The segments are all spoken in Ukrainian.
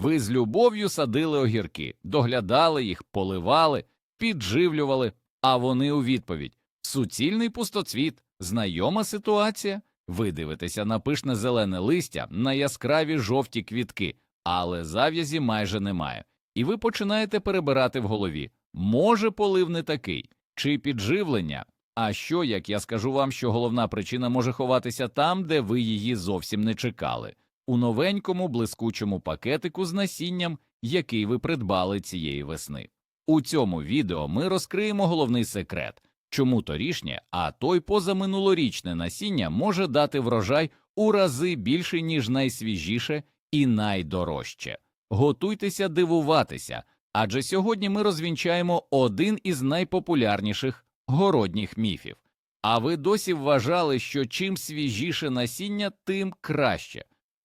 Ви з любов'ю садили огірки, доглядали їх, поливали, підживлювали, а вони у відповідь суцільний пустоцвіт, знайома ситуація. Ви дивитеся на пишне зелене листя, на яскраві жовті квітки, але зав'язі майже немає. І ви починаєте перебирати в голові може полив не такий, чи підживлення. А що, як я скажу вам, що головна причина може ховатися там, де ви її зовсім не чекали, у новенькому блискучому пакетику з насінням, який ви придбали цієї весни. У цьому відео ми розкриємо головний секрет, чому торішнє, а той позаминулорічне насіння може дати врожай у рази більше, ніж найсвіжіше і найдорожче. Готуйтеся дивуватися, адже сьогодні ми розвінчаємо один із найпопулярніших городніх міфів. А ви досі вважали, що чим свіжіше насіння, тим краще.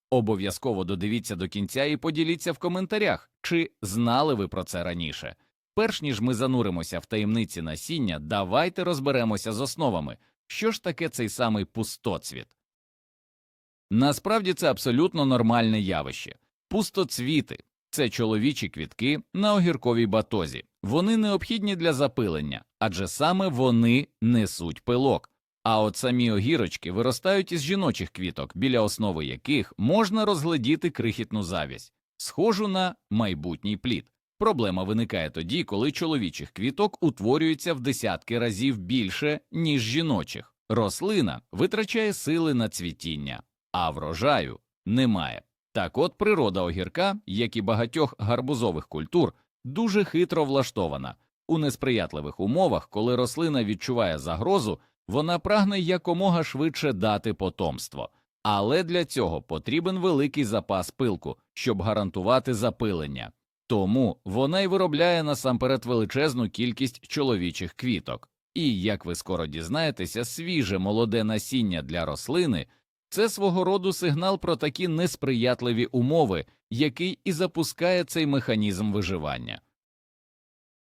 Обов'язково додивіться до кінця і поділіться в коментарях, чи знали ви про це раніше. Перш ніж ми зануримося в таємниці насіння, давайте розберемося з основами, що ж таке цей самий пустоцвіт. Насправді це абсолютно нормальне явище. Пустоцвіти це чоловічі квітки на огірковій батозі. Вони необхідні для запилення, адже саме вони несуть пилок. А от самі огірочки виростають із жіночих квіток, біля основи яких можна розглядіти крихітну завість, схожу на майбутній плід. Проблема виникає тоді, коли чоловічих квіток утворюється в десятки разів більше, ніж жіночих. Рослина витрачає сили на цвітіння, а врожаю немає. Так от природа огірка, як і багатьох гарбузових культур, дуже хитро влаштована. У несприятливих умовах, коли рослина відчуває загрозу, вона прагне якомога швидше дати потомство. Але для цього потрібен великий запас пилку, щоб гарантувати запилення. Тому вона й виробляє насамперед величезну кількість чоловічих квіток. І, як ви скоро дізнаєтеся, свіже молоде насіння для рослини це свого роду сигнал про такі несприятливі умови, який і запускає цей механізм виживання.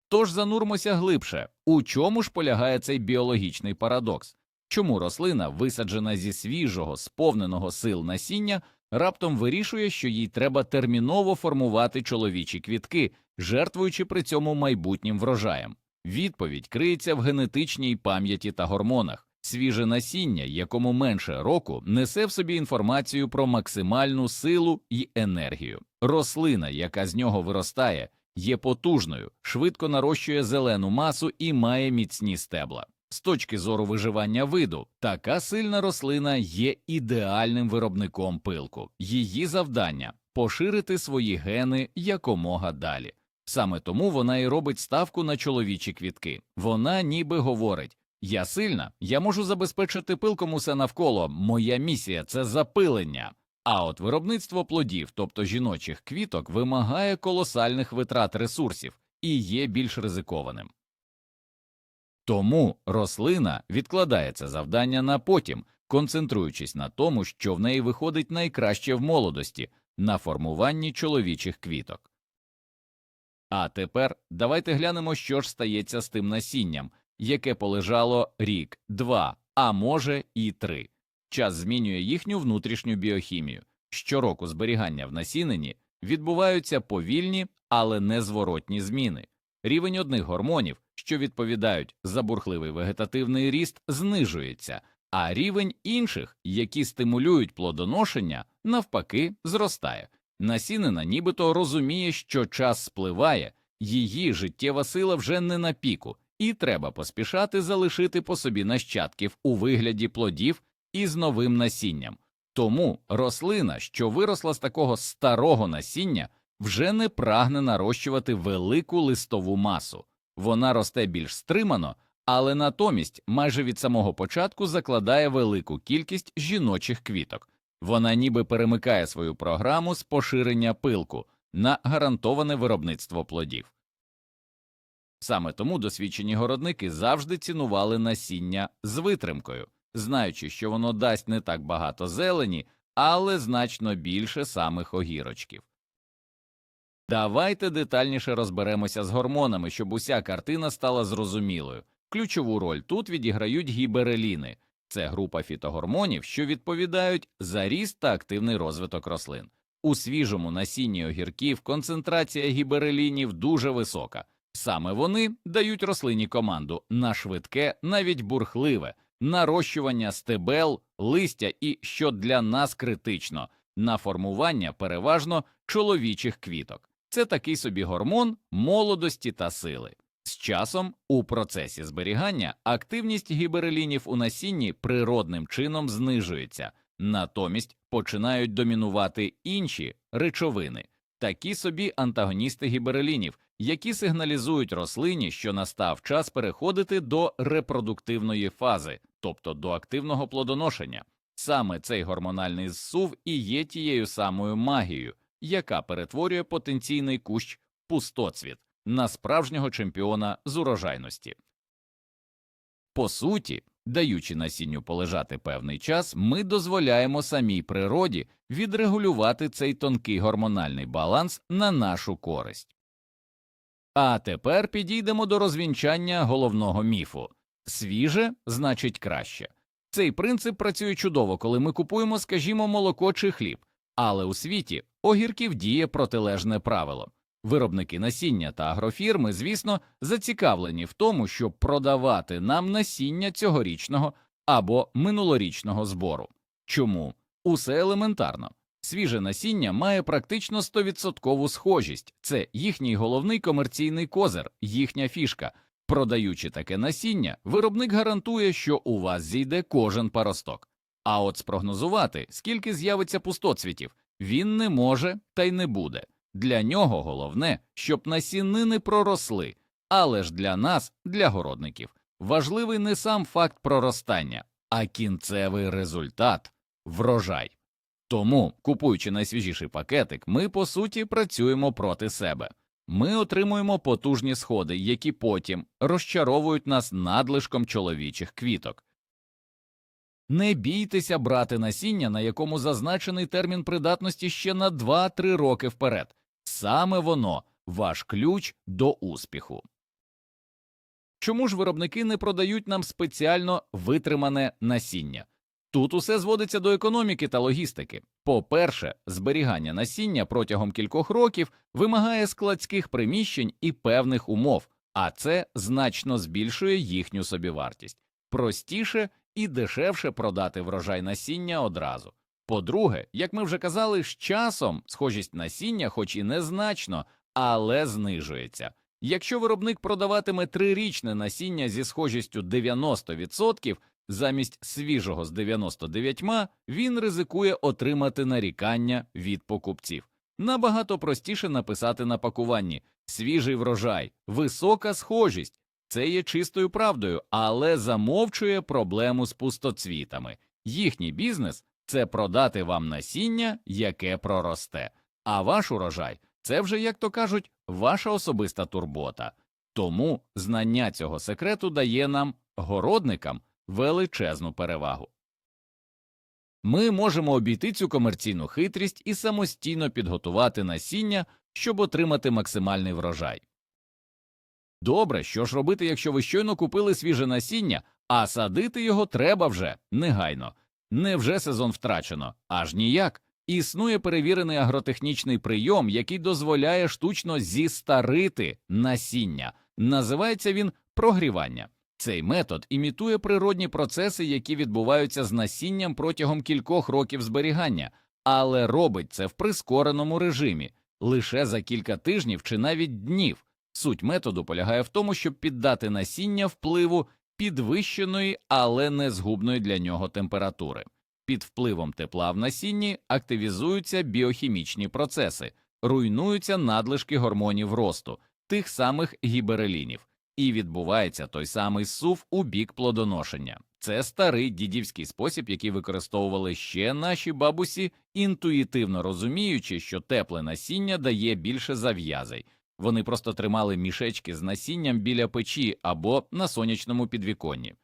Тож занурмося глибше, у чому ж полягає цей біологічний парадокс? Чому рослина, висаджена зі свіжого, сповненого сил насіння, раптом вирішує, що їй треба терміново формувати чоловічі квітки, жертвуючи при цьому майбутнім врожаєм? Відповідь криється в генетичній пам'яті та гормонах. Свіже насіння, якому менше року, несе в собі інформацію про максимальну силу і енергію. Рослина, яка з нього виростає, є потужною, швидко нарощує зелену масу і має міцні стебла. З точки зору виживання виду, така сильна рослина є ідеальним виробником пилку. Її завдання поширити свої гени якомога далі. Саме тому вона і робить ставку на чоловічі квітки. Вона ніби говорить я сильна, я можу забезпечити пилком усе навколо. Моя місія це запилення. А от виробництво плодів, тобто жіночих квіток, вимагає колосальних витрат ресурсів і є більш ризикованим. Тому рослина відкладає це завдання на потім, концентруючись на тому, що в неї виходить найкраще в молодості на формуванні чоловічих квіток. А тепер давайте глянемо, що ж стається з тим насінням, яке полежало рік, два, а може і три. Час змінює їхню внутрішню біохімію. Щороку зберігання в насінені відбуваються повільні, але незворотні зміни. Рівень одних гормонів, що відповідають за бурхливий вегетативний ріст, знижується, а рівень інших, які стимулюють плодоношення, навпаки, зростає. Насінина нібито розуміє, що час спливає, її життєва сила вже не на піку, і треба поспішати залишити по собі нащадків у вигляді плодів із новим насінням. Тому рослина, що виросла з такого старого насіння, вже не прагне нарощувати велику листову масу. Вона росте більш стримано, але натомість майже від самого початку закладає велику кількість жіночих квіток. Вона ніби перемикає свою програму з поширення пилку на гарантоване виробництво плодів. Саме тому досвідчені городники завжди цінували насіння з витримкою, знаючи, що воно дасть не так багато зелені, але значно більше самих огірочків. Давайте детальніше розберемося з гормонами, щоб уся картина стала зрозумілою. Ключову роль тут відіграють гібереліни це група фітогормонів, що відповідають за ріст та активний розвиток рослин. У свіжому насінні огірків концентрація гіберелінів дуже висока. Саме вони дають рослині команду на швидке, навіть бурхливе, нарощування стебел, листя і, що для нас критично, на формування переважно чоловічих квіток. Це такий собі гормон молодості та сили. З часом у процесі зберігання активність гіберелінів у насінні природним чином знижується, натомість починають домінувати інші речовини, такі собі антагоністи гіберелінів, які сигналізують рослині, що настав час переходити до репродуктивної фази, тобто до активного плодоношення. Саме цей гормональний зсув і є тією самою магією, яка перетворює потенційний кущ пустоцвіт на справжнього чемпіона з урожайності. По суті, даючи насінню полежати певний час, ми дозволяємо самій природі відрегулювати цей тонкий гормональний баланс на нашу користь. А тепер підійдемо до розвінчання головного міфу свіже значить краще. Цей принцип працює чудово, коли ми купуємо, скажімо, молоко чи хліб, але у світі огірків діє протилежне правило. Виробники насіння та агрофірми, звісно, зацікавлені в тому, щоб продавати нам насіння цьогорічного або минулорічного збору. Чому? Усе елементарно. Свіже насіння має практично 100% схожість, це їхній головний комерційний козир, їхня фішка. Продаючи таке насіння, виробник гарантує, що у вас зійде кожен паросток. А от спрогнозувати, скільки з'явиться пустоцвітів, він не може та й не буде. Для нього головне, щоб насінини проросли, але ж для нас, для городників, важливий не сам факт проростання, а кінцевий результат врожай. Тому, купуючи найсвіжіший пакетик, ми по суті працюємо проти себе. Ми отримуємо потужні сходи, які потім розчаровують нас надлишком чоловічих квіток. Не бійтеся брати насіння, на якому зазначений термін придатності ще на 2-3 роки вперед. Саме воно ваш ключ до успіху. Чому ж виробники не продають нам спеціально витримане насіння? Тут усе зводиться до економіки та логістики. По-перше, зберігання насіння протягом кількох років вимагає складських приміщень і певних умов, а це значно збільшує їхню собівартість. Простіше і дешевше продати врожай насіння одразу. По-друге, як ми вже казали, з часом схожість насіння, хоч і незначно, але знижується. Якщо виробник продаватиме трирічне насіння зі схожістю 90%, замість свіжого з 99%, він ризикує отримати нарікання від покупців. Набагато простіше написати на пакуванні свіжий врожай, висока схожість. Це є чистою правдою, але замовчує проблему з пустоцвітами. Їхній бізнес це продати вам насіння, яке проросте, а ваш урожай це вже, як то кажуть, ваша особиста турбота. Тому знання цього секрету дає нам, городникам, величезну перевагу. Ми можемо обійти цю комерційну хитрість і самостійно підготувати насіння, щоб отримати максимальний врожай. Добре, що ж робити, якщо ви щойно купили свіже насіння, а садити його треба вже негайно. Невже сезон втрачено? Аж ніяк. Існує перевірений агротехнічний прийом, який дозволяє штучно зістарити насіння. Називається він прогрівання. Цей метод імітує природні процеси, які відбуваються з насінням протягом кількох років зберігання, але робить це в прискореному режимі лише за кілька тижнів чи навіть днів. Суть методу полягає в тому, щоб піддати насіння впливу підвищеної, але не згубної для нього температури. Під впливом тепла в насінні активізуються біохімічні процеси, руйнуються надлишки гормонів росту, тих самих гіберелінів, і відбувається той самий сув у бік плодоношення. Це старий дідівський спосіб, який використовували ще наші бабусі, інтуїтивно розуміючи, що тепле насіння дає більше зав'язей. Вони просто тримали мішечки з насінням біля печі або на сонячному підвіконні.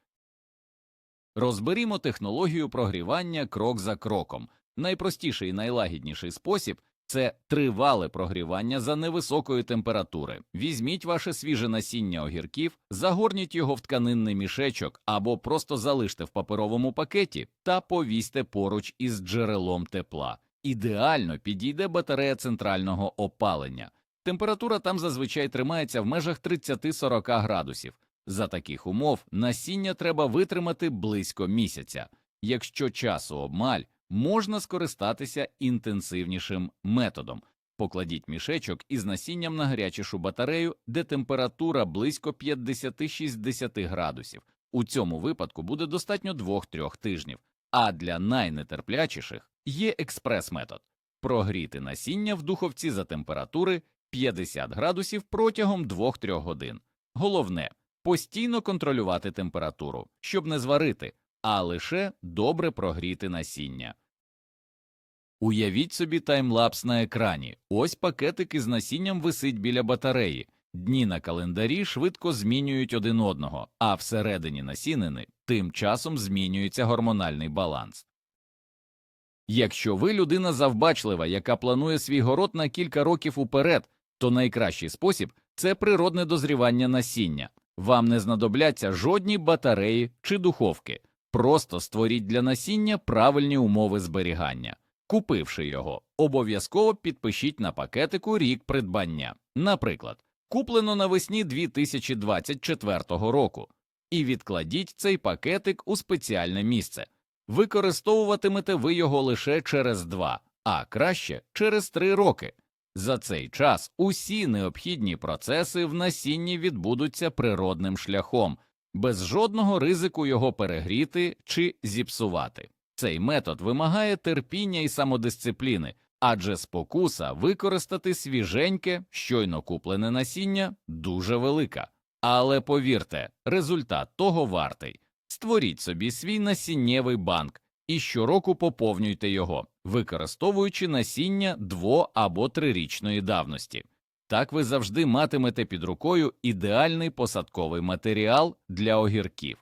Розберімо технологію прогрівання крок за кроком. Найпростіший і найлагідніший спосіб це тривале прогрівання за невисокої температури. Візьміть ваше свіже насіння огірків, загорніть його в тканинний мішечок або просто залиште в паперовому пакеті та повісьте поруч із джерелом тепла. ідеально підійде батарея центрального опалення. Температура там зазвичай тримається в межах 30-40 градусів. За таких умов насіння треба витримати близько місяця. Якщо часу обмаль, можна скористатися інтенсивнішим методом. Покладіть мішечок із насінням на гарячішу батарею, де температура близько 50-60 градусів. У цьому випадку буде достатньо 2-3 тижнів. А для найнетерплячіших є експрес-метод прогріти насіння в духовці за температури 50 градусів протягом 2-3 годин. Головне постійно контролювати температуру, щоб не зварити, а лише добре прогріти насіння. Уявіть собі таймлапс на екрані. Ось пакетик із насінням висить біля батареї. Дні на календарі швидко змінюють один одного, а всередині насінини тим часом змінюється гормональний баланс. Якщо ви людина завбачлива, яка планує свій город на кілька років уперед, то найкращий спосіб це природне дозрівання насіння. Вам не знадобляться жодні батареї чи духовки. Просто створіть для насіння правильні умови зберігання. Купивши його, обов'язково підпишіть на пакетику рік придбання, наприклад, куплено навесні 2024 року, і відкладіть цей пакетик у спеціальне місце. Використовуватимете ви його лише через два, а краще через три роки. За цей час усі необхідні процеси в насінні відбудуться природним шляхом, без жодного ризику його перегріти чи зіпсувати. Цей метод вимагає терпіння і самодисципліни, адже спокуса використати свіженьке, щойно куплене насіння дуже велика. Але повірте, результат того вартий. Створіть собі свій насіннєвий банк і щороку поповнюйте його, використовуючи насіння дво або трирічної давності. Так ви завжди матимете під рукою ідеальний посадковий матеріал для огірків.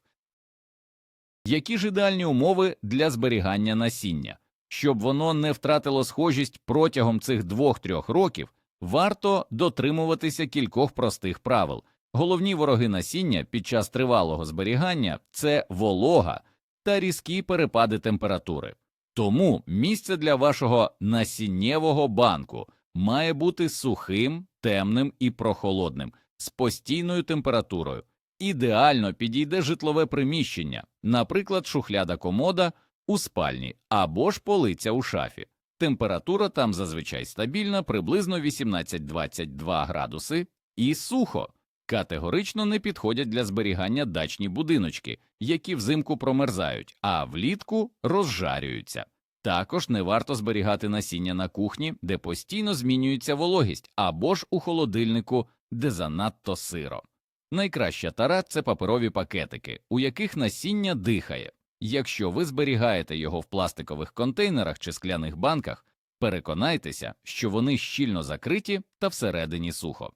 Які ж ідеальні умови для зберігання насіння? Щоб воно не втратило схожість протягом цих двох-трьох років, варто дотримуватися кількох простих правил. Головні вороги насіння під час тривалого зберігання це волога та різкі перепади температури. Тому місце для вашого насіннєвого банку має бути сухим, темним і прохолодним, з постійною температурою. Ідеально підійде житлове приміщення, наприклад, шухляда комода у спальні або ж полиця у шафі. Температура там зазвичай стабільна, приблизно 18-22 градуси, і сухо. Категорично не підходять для зберігання дачні будиночки, які взимку промерзають, а влітку розжарюються. Також не варто зберігати насіння на кухні, де постійно змінюється вологість, або ж у холодильнику, де занадто сиро. Найкраща тара це паперові пакетики, у яких насіння дихає. Якщо ви зберігаєте його в пластикових контейнерах чи скляних банках, переконайтеся, що вони щільно закриті та всередині сухо.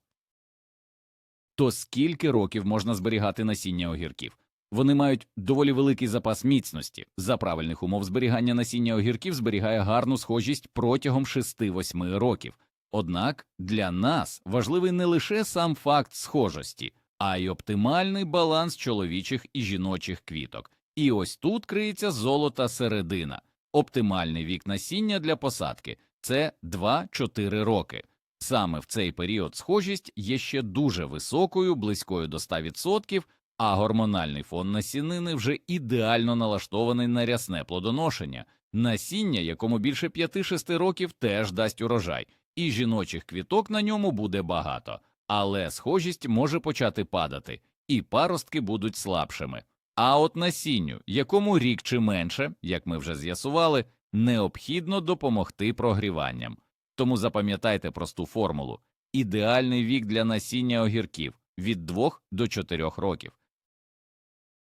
То скільки років можна зберігати насіння огірків? Вони мають доволі великий запас міцності. За правильних умов зберігання насіння огірків зберігає гарну схожість протягом 6-8 років. Однак для нас важливий не лише сам факт схожості, а й оптимальний баланс чоловічих і жіночих квіток. І ось тут криється золота середина. Оптимальний вік насіння для посадки це 2-4 роки. Саме в цей період схожість є ще дуже високою, близькою до 100%, а гормональний фон насінини вже ідеально налаштований на рясне плодоношення. Насіння, якому більше 5-6 років, теж дасть урожай, і жіночих квіток на ньому буде багато, але схожість може почати падати, і паростки будуть слабшими. А от насінню, якому рік чи менше, як ми вже з'ясували, необхідно допомогти прогріванням. Тому запам'ятайте просту формулу ідеальний вік для насіння огірків від 2 до 4 років.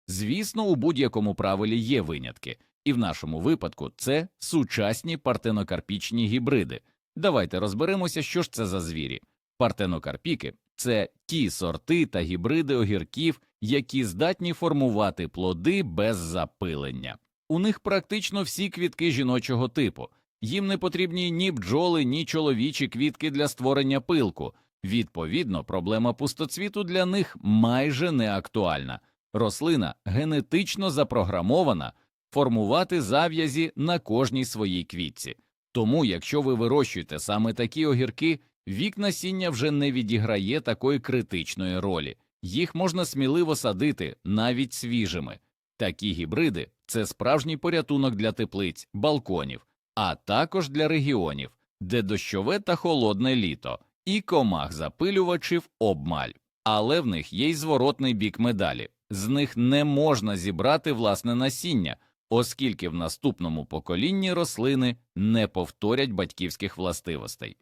Звісно, у будь-якому правилі є винятки, і в нашому випадку це сучасні партенокарпічні гібриди. Давайте розберемося, що ж це за звірі. Партенокарпіки це ті сорти та гібриди огірків, які здатні формувати плоди без запилення. У них практично всі квітки жіночого типу. Їм не потрібні ні бджоли, ні чоловічі квітки для створення пилку. Відповідно, проблема пустоцвіту для них майже не актуальна. Рослина генетично запрограмована формувати зав'язі на кожній своїй квітці. Тому, якщо ви вирощуєте саме такі огірки, вік насіння вже не відіграє такої критичної ролі. Їх можна сміливо садити навіть свіжими. Такі гібриди це справжній порятунок для теплиць, балконів, а також для регіонів, де дощове та холодне літо, і комах запилювачів обмаль. Але в них є й зворотний бік медалі. З них не можна зібрати власне насіння, оскільки в наступному поколінні рослини не повторять батьківських властивостей.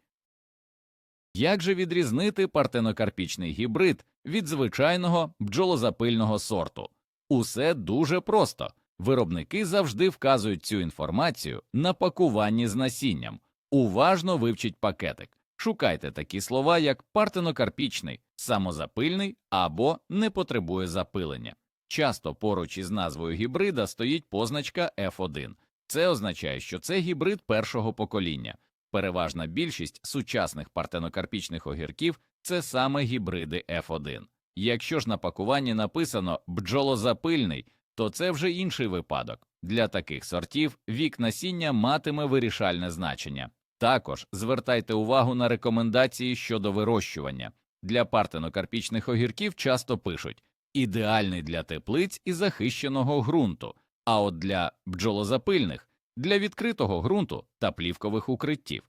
Як же відрізнити партенокарпічний гібрид від звичайного бджолозапильного сорту? Усе дуже просто. Виробники завжди вказують цю інформацію на пакуванні з насінням. Уважно вивчіть пакетик. Шукайте такі слова, як партенокарпічний, самозапильний або не потребує запилення. Часто поруч із назвою гібрида стоїть позначка F1. Це означає, що це гібрид першого покоління. Переважна більшість сучасних партенокарпічних огірків це саме гібриди F1. Якщо ж на пакуванні написано бджолозапильний, то це вже інший випадок. Для таких сортів вік насіння матиме вирішальне значення. Також звертайте увагу на рекомендації щодо вирощування. Для партенокарпічних огірків часто пишуть ідеальний для теплиць і захищеного ґрунту, а от для бджолозапильних для відкритого ґрунту та плівкових укриттів.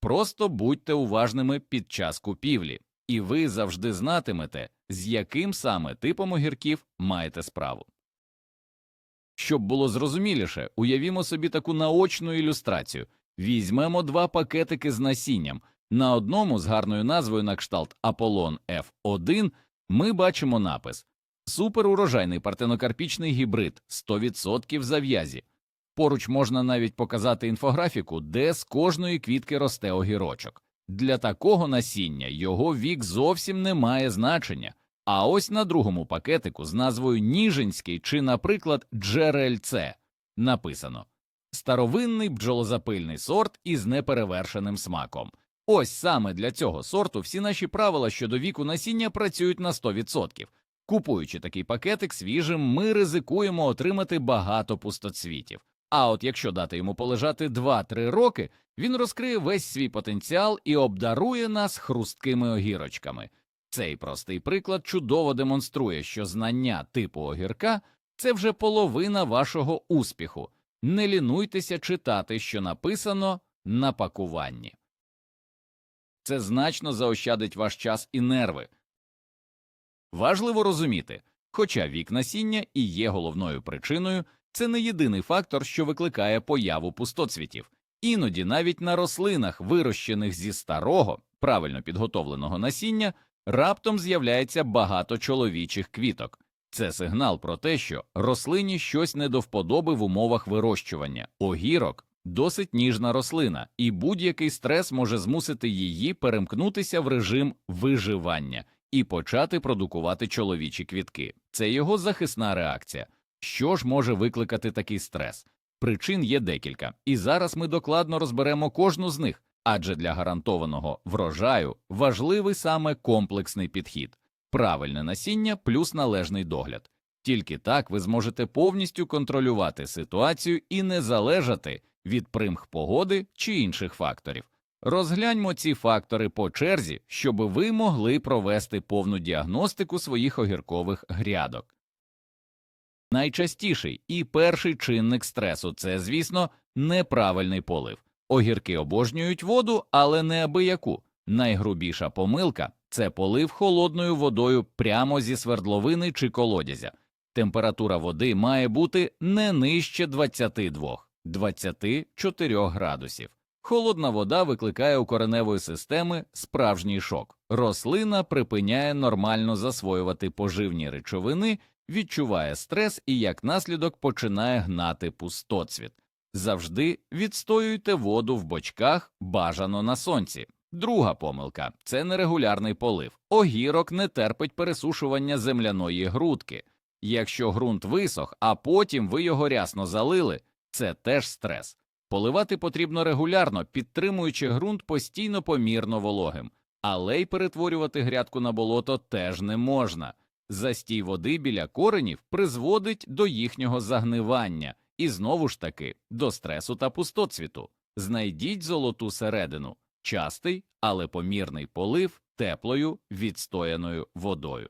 Просто будьте уважними під час купівлі, і ви завжди знатимете, з яким саме типом огірків маєте справу. Щоб було зрозуміліше, уявімо собі таку наочну ілюстрацію. Візьмемо два пакетики з насінням. На одному з гарною назвою на кшталт Аполлон F1 ми бачимо напис Суперурожайний партенокарпічний гібрид 100% зав'язі. Поруч можна навіть показати інфографіку, де з кожної квітки росте огірочок. Для такого насіння його вік зовсім не має значення. А ось на другому пакетику з назвою Ніжинський чи, наприклад, Джерельце написано старовинний бджолозапильний сорт із неперевершеним смаком. Ось саме для цього сорту всі наші правила щодо віку насіння працюють на 100%. Купуючи такий пакетик свіжим, ми ризикуємо отримати багато пустоцвітів. А от якщо дати йому полежати 2-3 роки, він розкриє весь свій потенціал і обдарує нас хрусткими огірочками. Цей простий приклад чудово демонструє, що знання типу огірка це вже половина вашого успіху. Не лінуйтеся читати, що написано на пакуванні. Це значно заощадить ваш час і нерви. Важливо розуміти, хоча вік насіння і є головною причиною, це не єдиний фактор, що викликає появу пустоцвітів. Іноді навіть на рослинах, вирощених зі старого, правильно підготовленого насіння, раптом з'являється багато чоловічих квіток. Це сигнал про те, що рослині щось не до вподоби в умовах вирощування. Огірок досить ніжна рослина, і будь-який стрес може змусити її перемкнутися в режим виживання і почати продукувати чоловічі квітки. Це його захисна реакція. Що ж може викликати такий стрес? Причин є декілька, і зараз ми докладно розберемо кожну з них, адже для гарантованого врожаю важливий саме комплексний підхід, правильне насіння плюс належний догляд. Тільки так ви зможете повністю контролювати ситуацію і не залежати від примх погоди чи інших факторів. Розгляньмо ці фактори по черзі, щоб ви могли провести повну діагностику своїх огіркових грядок. Найчастіший і перший чинник стресу це, звісно, неправильний полив. Огірки обожнюють воду, але не абияку. Найгрубіша помилка це полив холодною водою прямо зі свердловини чи колодязя. Температура води має бути не нижче 22-24 градусів. Холодна вода викликає у кореневої системи справжній шок. Рослина припиняє нормально засвоювати поживні речовини, відчуває стрес і як наслідок починає гнати пустоцвіт. Завжди відстоюйте воду в бочках, бажано на сонці. Друга помилка це нерегулярний полив. Огірок не терпить пересушування земляної грудки. Якщо ґрунт висох, а потім ви його рясно залили, це теж стрес. Поливати потрібно регулярно, підтримуючи ґрунт постійно помірно вологим, але й перетворювати грядку на болото теж не можна. Застій води біля коренів призводить до їхнього загнивання і знову ж таки до стресу та пустоцвіту. Знайдіть золоту середину, частий, але помірний полив теплою відстояною водою.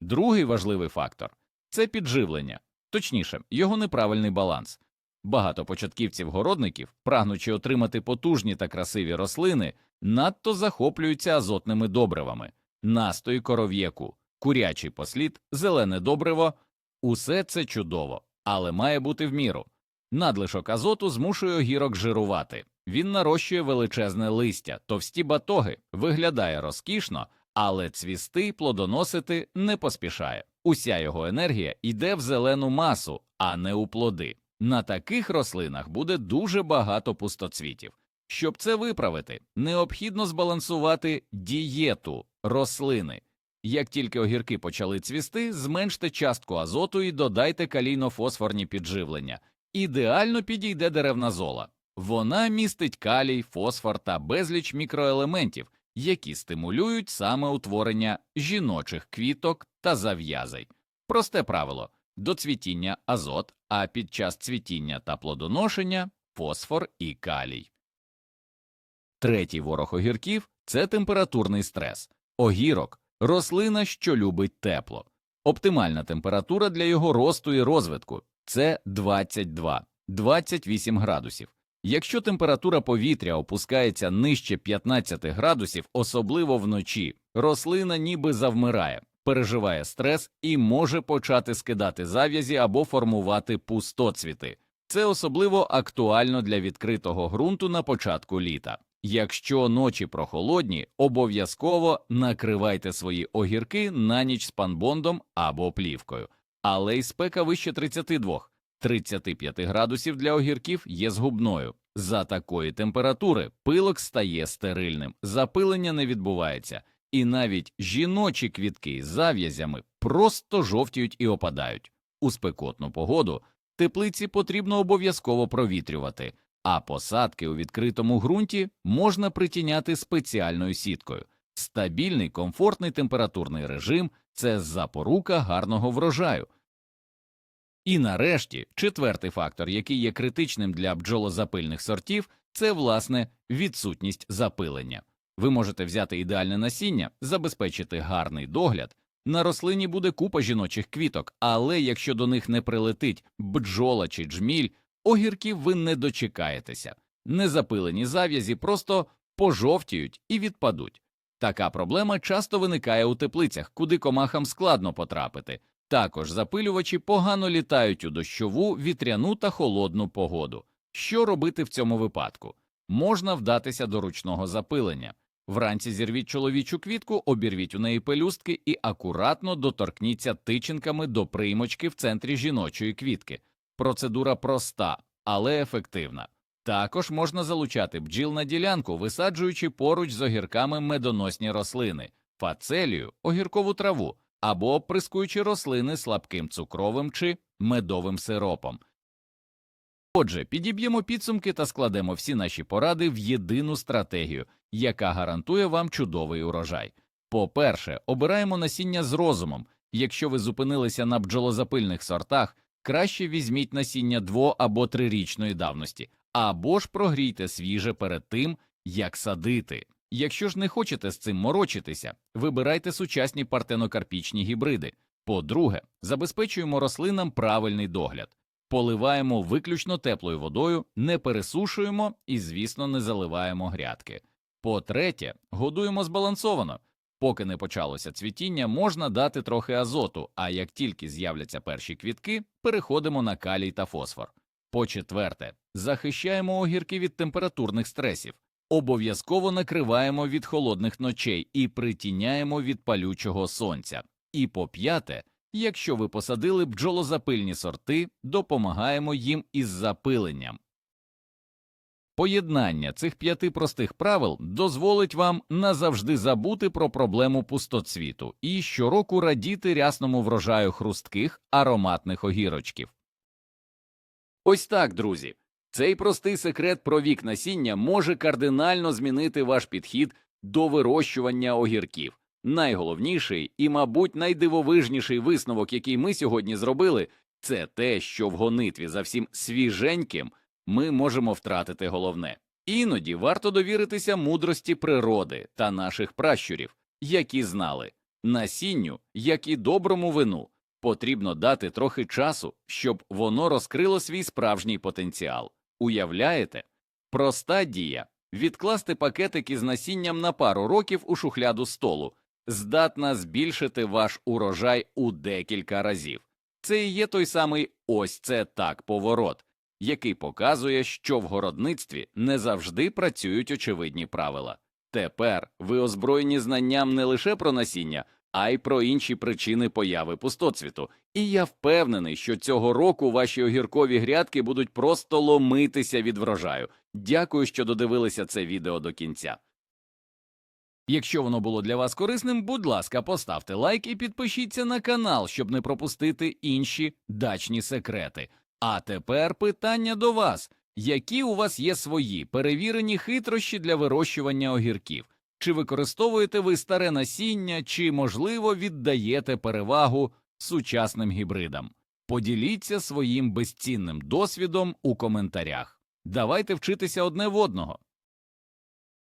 Другий важливий фактор це підживлення, точніше, його неправильний баланс. Багато початківців-городників, прагнучи отримати потужні та красиві рослини, надто захоплюються азотними добривами, настої коров'яку, курячий послід, зелене добриво усе це чудово, але має бути в міру. Надлишок азоту змушує огірок жирувати. Він нарощує величезне листя, товсті батоги, виглядає розкішно, але цвісти плодоносити не поспішає. Уся його енергія йде в зелену масу, а не у плоди. На таких рослинах буде дуже багато пустоцвітів. Щоб це виправити, необхідно збалансувати дієту рослини. Як тільки огірки почали цвісти, зменште частку азоту і додайте калійно-фосфорні підживлення. Ідеально підійде деревна зола. Вона містить калій, фосфор та безліч мікроелементів, які стимулюють саме утворення жіночих квіток та зав'язей. Просте правило до цвітіння азот, а під час цвітіння та плодоношення фосфор і калій. Третій ворог огірків це температурний стрес. Огірок рослина, що любить тепло. Оптимальна температура для його росту і розвитку це 22-28 градусів. Якщо температура повітря опускається нижче 15 градусів, особливо вночі, рослина ніби завмирає, переживає стрес і може почати скидати зав'язі або формувати пустоцвіти. Це особливо актуально для відкритого ґрунту на початку літа. Якщо ночі прохолодні, обов'язково накривайте свої огірки на ніч з панбондом або плівкою, але й спека вище 32 35 градусів для огірків є згубною. За такої температури пилок стає стерильним, запилення не відбувається, і навіть жіночі квітки з зав'язями просто жовтіють і опадають. У спекотну погоду теплиці потрібно обов'язково провітрювати, а посадки у відкритому ґрунті можна притіняти спеціальною сіткою. Стабільний комфортний температурний режим це запорука гарного врожаю. І нарешті четвертий фактор, який є критичним для бджолозапильних сортів, це власне відсутність запилення. Ви можете взяти ідеальне насіння, забезпечити гарний догляд. На рослині буде купа жіночих квіток, але якщо до них не прилетить бджола чи джміль, огірків ви не дочекаєтеся. Незапилені зав'язі просто пожовтіють і відпадуть. Така проблема часто виникає у теплицях, куди комахам складно потрапити. Також запилювачі погано літають у дощову, вітряну та холодну погоду. Що робити в цьому випадку? Можна вдатися до ручного запилення. Вранці зірвіть чоловічу квітку, обірвіть у неї пелюстки і акуратно доторкніться тичинками до приймочки в центрі жіночої квітки. Процедура проста, але ефективна. Також можна залучати бджіл на ділянку, висаджуючи поруч з огірками медоносні рослини, фацелію, огіркову траву або оприскуючи рослини слабким цукровим чи медовим сиропом. Отже, підіб'ємо підсумки та складемо всі наші поради в єдину стратегію, яка гарантує вам чудовий урожай. По-перше, обираємо насіння з розумом. Якщо ви зупинилися на бджолозапильних сортах, краще візьміть насіння дво або трирічної давності, або ж прогрійте свіже перед тим, як садити. Якщо ж не хочете з цим морочитися, вибирайте сучасні партенокарпічні гібриди. По-друге, забезпечуємо рослинам правильний догляд, поливаємо виключно теплою водою, не пересушуємо і, звісно, не заливаємо грядки. По-третє, годуємо збалансовано. Поки не почалося цвітіння, можна дати трохи азоту, а як тільки з'являться перші квітки, переходимо на калій та фосфор. По четверте, захищаємо огірки від температурних стресів. Обов'язково накриваємо від холодних ночей і притіняємо від палючого сонця. І по п'яте, якщо ви посадили бджолозапильні сорти, допомагаємо їм із запиленням. Поєднання цих п'яти простих правил дозволить вам назавжди забути про проблему пустоцвіту і щороку радіти рясному врожаю хрустких ароматних огірочків. Ось так, друзі. Цей простий секрет про вік насіння може кардинально змінити ваш підхід до вирощування огірків. Найголовніший і, мабуть, найдивовижніший висновок, який ми сьогодні зробили, це те, що в гонитві за всім свіженьким ми можемо втратити головне. Іноді варто довіритися мудрості природи та наших пращурів, які знали насінню, як і доброму вину, потрібно дати трохи часу, щоб воно розкрило свій справжній потенціал. Уявляєте? Проста дія відкласти пакетик із насінням на пару років у шухляду столу здатна збільшити ваш урожай у декілька разів. Це і є той самий ось це так поворот, який показує, що в городництві не завжди працюють очевидні правила. Тепер ви озброєні знанням не лише про насіння, а й про інші причини появи пустоцвіту. І я впевнений, що цього року ваші огіркові грядки будуть просто ломитися від врожаю. Дякую, що додивилися це відео до кінця. Якщо воно було для вас корисним, будь ласка, поставте лайк і підпишіться на канал, щоб не пропустити інші дачні секрети. А тепер питання до вас: які у вас є свої перевірені хитрощі для вирощування огірків? Чи використовуєте ви старе насіння, чи, можливо, віддаєте перевагу сучасним гібридам? Поділіться своїм безцінним досвідом у коментарях. Давайте вчитися одне в одного.